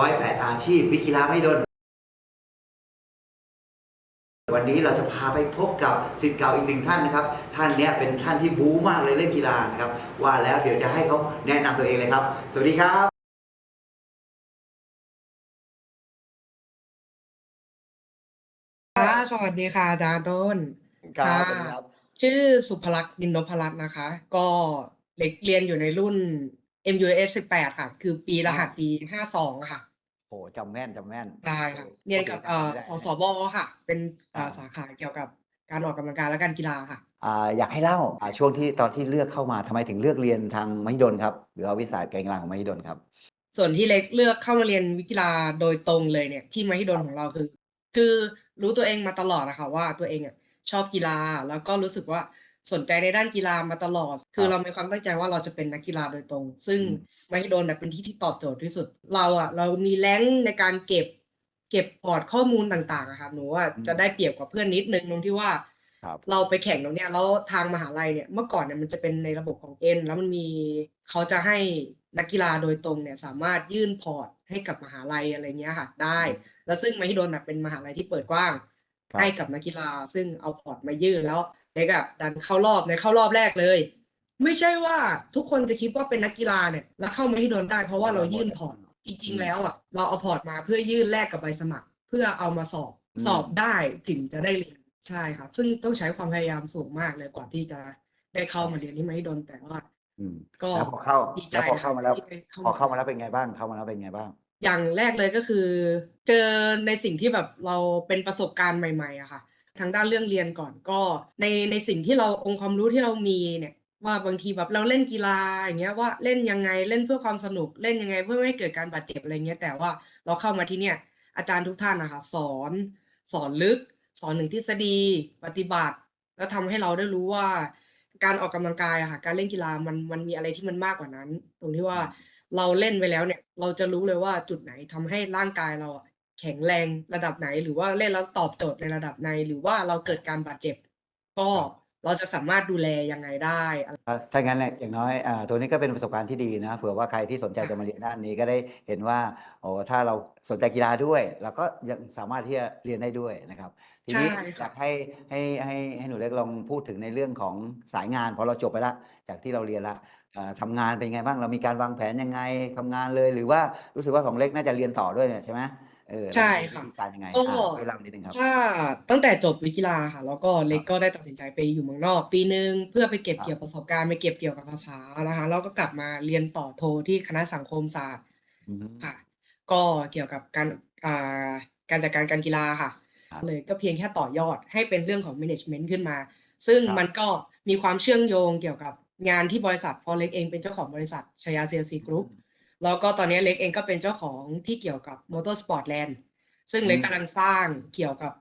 ร้อยแปดอาชีพ วิกีฬาไม่ดน วันนี้เราจะพาไปพบกับสิทธิ์เก่าอีกหนึ่งท่านนะครับ ท่านเนี้ยเป็นท่านที่บู๊มากเลยเรื่องกีฬานะครับ ว่าแล้วเดี๋ยวจะให้เขาแนะนำตัวเองเลยครับ สวัสดีครับ ค่ะสวัสดีค่ะอาจารย์ต้นครับค่ะสวัสดีครับชื่อสุภลักษณ์นินนพรัตน์นะคะ ก็เล็กเรียนอยู่ในรุ่น MUS 18 ค่ะ คือปีรหัสปี 52 ค่ะ โอ้จำแม่นจำแม่นใช่ค่ะเรียนกับเอ่อได้สสบค่ะ เป็นเอ่ออ่าสาขาเกี่ยวกับการออกกำลังกายและการกีฬาค่ะ อ่าอยากให้เล่าอ่าช่วงที่ตอนที่เลือกเข้ามาทำไมถึงเลือกเรียนทางมหิดลครับ หรือว่าวิสาหการกีฬาของมหิดลครับ ส่วนที่เล็กเลือกเข้ามาเรียนวิกีฬาโดยตรงเลยเนี่ยที่มหิดลของเราคือ คือรู้ตัวเองมาตลอดนะคะว่าตัวเองอะชอบกีฬาแล้วก็รู้สึกว่า สนใจในด้านกีฬามาตลอด คือเรามีความตั้งใจว่าเราจะเป็นนักกีฬาโดยตรง ซึ่งอืมมหิดลน่ะเป็นที่ที่ตอบโจทย์ที่สุด เราอะเรามีแรงค์ในการเก็บ เก็บพอร์ตข้อมูลต่างๆอะครับหนูว่าจะได้เปรียบกว่าเพื่อนนิดนึงตรงที่ว่าครับเราไปแข่งตรงเนี้ยแล้วทางมหาลัยเนี่ยเมื่อก่อนเนี่ยมันจะเป็นในระบบของเอ็นแล้วมันมีเขาจะให้นักกีฬาโดยตรงเนี่ยสามารถยื่นพอร์ตให้กับมหาลัยอะไรเงี้ยค่ะได้ แล้วซึ่งมหิดลน่ะเป็นมหาลัยที่เปิดกว้างครับให้กับนักกีฬา ซึ่งเอาพอร์ตมายื่นแล้ว เด็กอะดันเข้ารอบในเข้ารอบแรกเลย ไม่ใช่ว่าทุกคนจะคิดว่าเป็นนักกีฬาเนี่ยแล้วเข้ามหิดลได้เพราะว่าเรายื่นพอร์ตจริงๆแล้วอะเราเอาพอร์ตมาเพื่อยื่นแลกกับใบสมัคร เพื่อเอามาสอบอืมสอบได้ถึงจะได้เรียนใช่ครับ ซึ่งต้องใช้ความพยายามสูงมากเลยกว่าที่จะได้เข้ามาเรียนที่มหิดลแต่ว่าอืมก็แล้วพอเข้าดีใจแล้วพอเข้ามาแล้วที่ได้เข้าพอมาเข้ามาแล้วเป็นไงบ้างเข้ามาแล้วเป็นไงบ้าง อย่างแรกเลยก็คือ เจอในสิ่งที่แบบเราเป็นประสบการณ์ใหม่ ๆอะค่ะ ทางด้านเรื่องเรียนก่อนก็ ในในสิ่งที่เราองค์ความรู้ที่เรามีเนี่ยว่าบางทีแบบเราเล่นกีฬาอย่างเงี้ยว่าเล่นยังไงเล่นเพื่อความสนุกเล่นยังไงเพื่อไม่ให้เกิดการบาดเจ็บอะไรเงี้ยแต่ว่าเราเข้ามาที่เนี่ยอาจารย์ทุกท่านนะคะสอน สอนลึก สอนหนึ่งทฤษฎีปฏิบัติ แล้วทำให้เราได้รู้ว่า การออกกำลังกายอะค่ะการเล่นกีฬามันมันมีอะไรที่มันมากกว่านั้น ตรงที่ว่าเราเล่นไปแล้วเนี่ย เราจะรู้เลยว่าจุดไหนทำให้ร่างกายเราอะ แข็งแรงระดับไหน หรือว่าเล่นแล้วตอบโจทย์ในระดับไหน หรือว่าเราเกิดการบาดเจ็บ ก็เราจะสามารถดูแลยังไงได้อะไรอะถ้างั้นเนี่ยอย่างน้อยอ่าตัวนี้ก็เป็นประสบการณ์ที่ดีนะ เผื่อว่าใครที่สนใจจะมาเรียนด้านนี้ก็ได้เห็นว่าโอ้ถ้าเราสนใจกีฬาด้วยเราก็ยังสามารถที่จะเรียนได้ด้วยนะครับ ทีนี้ใช่อค่ะยากให้ให้ให้ให้หนูเล็กลองพูดถึงในเรื่องของสายงานพอเราจบไปละจากที่เราเรียนละอ่าทำงานเป็นไงบ้างเรามีการวางแผนยังไงทำงานเลย หรือว่ารู้สึกว่าของเล็กน่าจะเรียนต่อด้วยเนี่ยใช่ไหม เออใช่เรามีค่ะวิธีการยังไงก็อ่าช่วยเล่านิดนึงครับ ถ้าตั้งแต่จบวิทย์กีฬาค่ะ แล้วก็เล็กก็ได้ตัดสินใจไปอยู่เมืองนอก ปีหนึ่งเพื่อไปเก็บครับ เกี่ยวประสบการณ์ไปเก็บเกี่ยวกับภาษานะคะแล้วก็กลับมาเรียนต่อโทที่คณะสังคมศาสตร์อืม ค่ะ ก็เกี่ยวกับการอ่าการจัดการการกีฬาค่ะ ครับเลยก็เพียงแค่ต่อยอดให้เป็นเรื่องของ management ขึ้นมา ซึ่งครับ มันก็มีความเชื่อมโยงเกี่ยวกับงานที่บริษัทเพอเล็กเองเป็นเจ้าของบริษัทชยาเซียซีกรุ๊ป แล้วก็ตอนนี้เล็กเองก็เป็นเจ้าของที่เกี่ยวกับ Motorsport Land ซึ่งเล็กอืมกำลังสร้างเกี่ยวกับ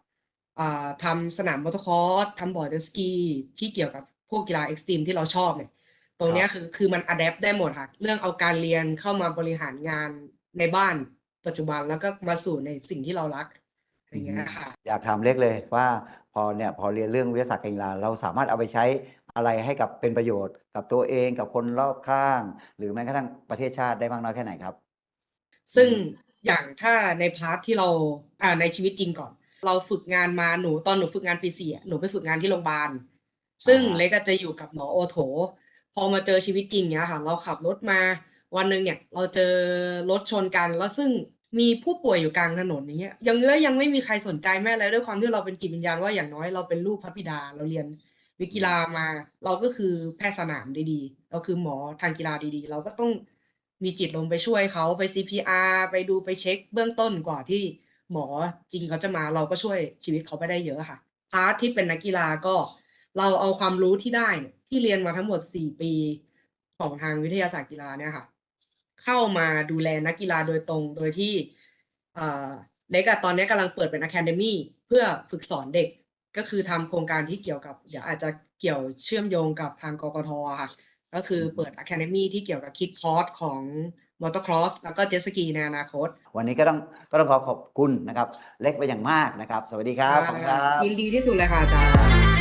อ่าทำสนามมอเตอร์คอร์สทำบอร์ดเจตสกีที่เกี่ยวกับพวกกีฬาเอ็กซ์ตรีมที่เราชอบเนี่ยตรงเนี้ยคือคือมันอัดแอปได้หมดค่ะ เรื่องเอาการเรียนเข้ามาบริหารงานในบ้านปัจจุบันแล้วก็มาสู่ในสิ่งที่เรารักอย่างเงี้ยค่ะอยากถามเล็กเลยว่าพอเนี่ยพอเรียนเรื่องวิทยาศาสตร์การกีฬาเราสามารถเอาไปใช้ อะไรให้กับเป็นประโยชน์ กับตัวเองกับคนรอบข้าง หรือแม้กระทั่งประเทศชาติได้มากน้อยแค่ไหนครับ ซึ่งอืมอย่างถ้าในพาร์ทที่เราอ่าในชีวิตจริงก่อน เราฝึกงานมาหนูตอนหนูฝึกงานปีสี่อะหนูไปฝึกงานที่โรงพยาบาลซึ่งอ่าเล็กก็จะอยู่กับหมอโอโถ พอมาเจอชีวิตจริงเนี้ยค่ะ เราขับรถมาวันหนึ่งเนี่ยเราเจอรถชนกันแล้วซึ่งมีผู้ป่วยอยู่กลางถนนอย่างเงี้ยยังแล้วยังไม่มีใครสนใจแม่อะไรด้วยความที่เราเป็นจิตวิญญาณว่าอย่างน้อยเราเป็นลูกพระบิดาเราเรียน วิกีฬามา เราก็คือแพทย์สนามดีๆ เราคือหมอทางกีฬาดีๆ เราก็ต้องมีจิตลงไปช่วยเขาไป CPR ไปดูไปเช็คเบื้องต้นกว่าที่หมอจริงเขาจะมาเราก็ช่วยชีวิตเขาไปได้เยอะค่ะพาร์ทที่เป็นนักกีฬาก็เราเอาความรู้ที่ได้ที่เรียนมาทั้งหมด 4 ปีของทางวิทยาศาสตร์กีฬาเนี่ยค่ะ เข้ามาดูแลนักกีฬาโดยตรงโดยที่เอ่อเล็กอะตอนนี้กำลังเปิดเป็นอะคาเดมี่เพื่อฝึกสอนเด็ก ก็คือทำโครงการที่เกี่ยวกับเดี๋ยวอาจจะเกี่ยวเชื่อมโยงกับทางกกทอะค่ะ ก็คือเปิดอะคาเดมี่ที่เกี่ยวกับคิดคอร์สของมอเตอร์ครอสแล้วก็เจ็ตสกีในอนาคต วันนี้ก็ต้องก็ต้องขอขอบคุณนะครับ เล็กไปอย่างมากนะครับ สวัสดีครับขอบคุณครับยินดีที่สุดเลยค่ะอาจารย์